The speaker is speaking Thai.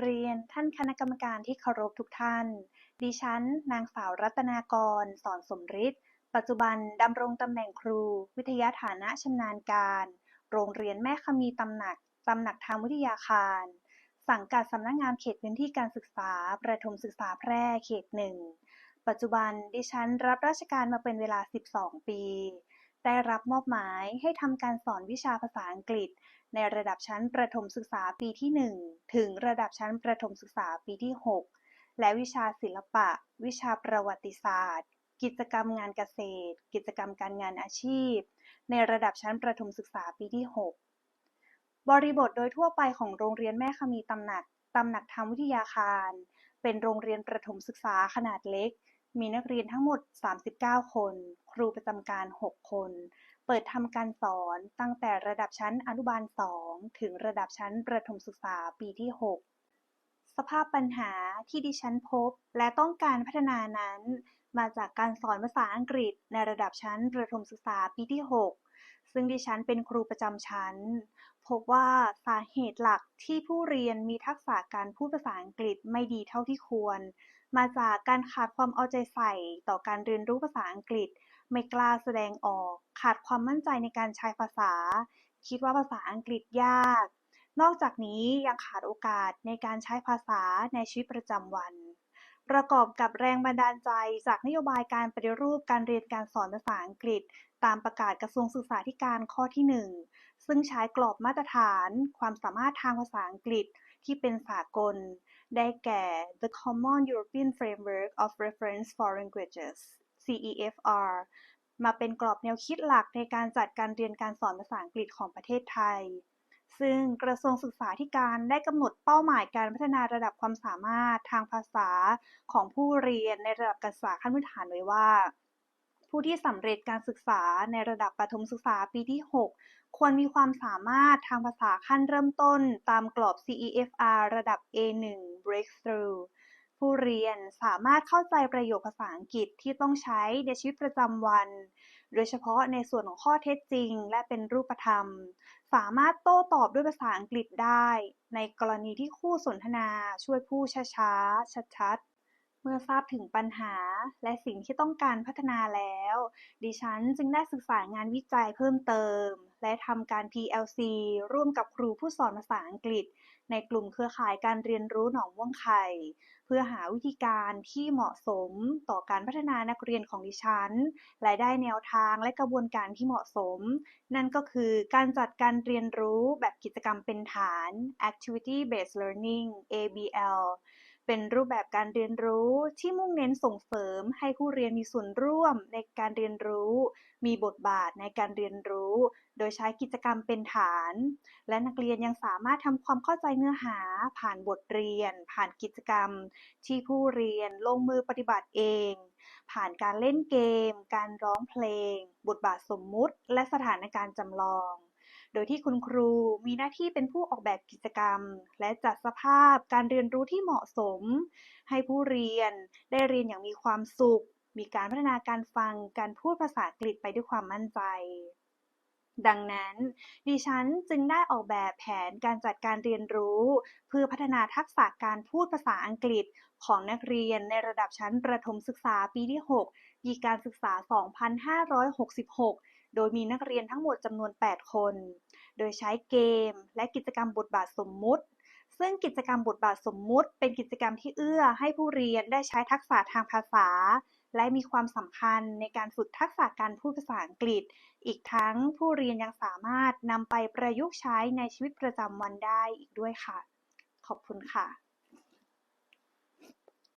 เรียนท่านคณะกรรมการที่เคารพทุกท่าน ดิฉัน นางสาวรัตนากร สอนสมฤทธิ์ ปัจจุบันดำรงตำแหน่งครู วิทยาฐานะชำนาญการ โรงเรียนแม่ขมีตำหนัก ตำหนักทางวิทยาคาร สังกัดสำนักงานเขตพื้นที่การศึกษา ประถมศึกษาแพร่เขตหนึ่ง ปัจจุบันดิฉันรับราชการมาเป็นเวลา 12 ปี ได้รับมอบหมายให้ทำการสอนวิชาภาษาอังกฤษ ในระดับชั้นประถมศึกษาปีที่ 1 ถึงระดับชั้นประถมศึกษาปีที่ 6 และวิชาศิลปะ วิชาประวัติศาสตร์ กิจกรรมงานเกษตร กิจกรรมการงานอาชีพ ในระดับชั้นประถมศึกษาปีที่ 6 บริบทโดยทั่วไปของโรงเรียนแม่ขมีตำหนักตำหนักทางวิทยาคาร เป็นโรงเรียนประถมศึกษาขนาดเล็ก มีนักเรียนทั้งหมด 39 คน ครูประจำการ 6 คน เปิดทำการสอนตั้งแต่ระดับชั้นอนุบาล 2 ถึงระดับชั้นประถมศึกษาปีที่ 6 สภาพปัญหาที่ดิฉันพบและต้องการพัฒนานั้น มาจากการสอนภาษาอังกฤษในระดับชั้นประถมศึกษาปีที่ 6 ซึ่งดิฉันเป็นครูประจำชั้น พบว่าสาเหตุหลักที่ผู้เรียนมีทักษะการพูดภาษาอังกฤษไม่ดีเท่าที่ควร มาจากการขาดความเอาใจใส่ต่อการเรียนรู้ภาษาอังกฤษ ไม่กล้าแสดงออก ขาดความมั่นใจในการใช้ภาษา คิดว่าภาษาอังกฤษยาก นอกจากนี้ยังขาดโอกาสในการใช้ภาษาในชีวิตประจำวัน ประกอบกับแรงบันดาลใจจากนโยบายการปฏิรูปการเรียนการสอนภาษาอังกฤษ ตามประกาศกระทรวงศึกษาธิการข้อที่ 1 ซึ่งใช้กรอบมาตรฐาน ความสามารถทางภาษาอังกฤษ ที่เป็นสากล ได้แก่ The Common European Framework of Reference for Languages CEFR มาเป็นกรอบแนวคิดหลักในการจัดการเรียนการสอนภาษาอังกฤษของประเทศไทย ซึ่งกระทรวงศึกษาธิการได้กำหนดเป้าหมายการพัฒนาระดับความสามารถทางภาษาของผู้เรียนในระดับการศึกษาขั้นพื้นฐานไว้ว่า ผู้ที่สำเร็จการศึกษาในระดับประถมศึกษาปีที่ 6 ควรมีความสามารถทางภาษาขั้นเริ่มต้นตามกรอบ CEFR ระดับ A1 Breakthrough ผู้เรียนสามารถเข้าใจประโยคภาษาอังกฤษที่ต้องใช้ในชีวิตประจำวัน โดยเฉพาะในส่วนของข้อเท็จจริง และเป็นรูปธรรม สามารถโต้ตอบด้วยภาษาอังกฤษได้ ในกรณีที่คู่สนทนาช่วยพูดช้าๆชัดๆ เมื่อทราบถึงปัญหาและสิ่งที่ต้องการพัฒนาแล้ว ดิฉันจึงได้ศึกษางานวิจัยเพิ่มเติม และทำการ PLC ร่วมกับครูผู้สอนภาษาอังกฤษ ในกลุ่มเครือข่ายการเรียนรู้หนองม่วงไข่ เพื่อหาวิธีการที่เหมาะสมต่อการพัฒนานักเรียนของดิฉัน และได้แนวทางและกระบวนการที่เหมาะสม นั่นก็คือการจัดการเรียนรู้แบบกิจกรรมเป็นฐาน Activity Based Learning ABL เป็นรูปแบบการเรียนรู้ที่มุ่งเน้นส่งเสริมให้ผู้เรียนมีส่วนร่วมในการเรียนรู้ มีบทบาทในการเรียนรู้ โดยใช้กิจกรรมเป็นฐาน และนักเรียนยังสามารถทำความเข้าใจเนื้อหา ผ่านบทเรียน ผ่านกิจกรรม ที่ผู้เรียนลงมือปฏิบัติเอง ผ่านการเล่นเกม การร้องเพลง บทบาทสมมุติ และสถานการณ์จำลอง โดยที่คุณครูมีหน้าที่เป็นผู้ออกแบบกิจกรรม และจัดสภาพการเรียนรู้ที่เหมาะสม ให้ผู้เรียนได้เรียนอย่างมีความสุข มีการพัฒนาการฟังการพูดภาษาอังกฤษไปด้วยความมั่นใจ ดังนั้น ดิฉันจึงได้ออกแบบแผนการจัดการเรียนรู้ เพื่อพัฒนาทักษะการพูดภาษาอังกฤษของนักเรียนในระดับชั้นประถมศึกษาปีที่ 6 ปีการศึกษา 2566 โดยมีนักเรียนทั้งหมดจำนวน 8 คน โดยใช้เกม และกิจกรรมบทบาทสมมุติ ซึ่งกิจกรรมบทบาทสมมุติ เป็นกิจกรรมที่เอื้อให้ผู้เรียนได้ใช้ทักษะทางภาษา และมีความสำคัญในการฝึกทักษะการพูดภาษาอังกฤษ อีกทั้งผู้เรียนยังสามารถนำไปประยุกต์ใช้ในชีวิตประจำวันได้อีกด้วยค่ะ ขอบคุณค่ะ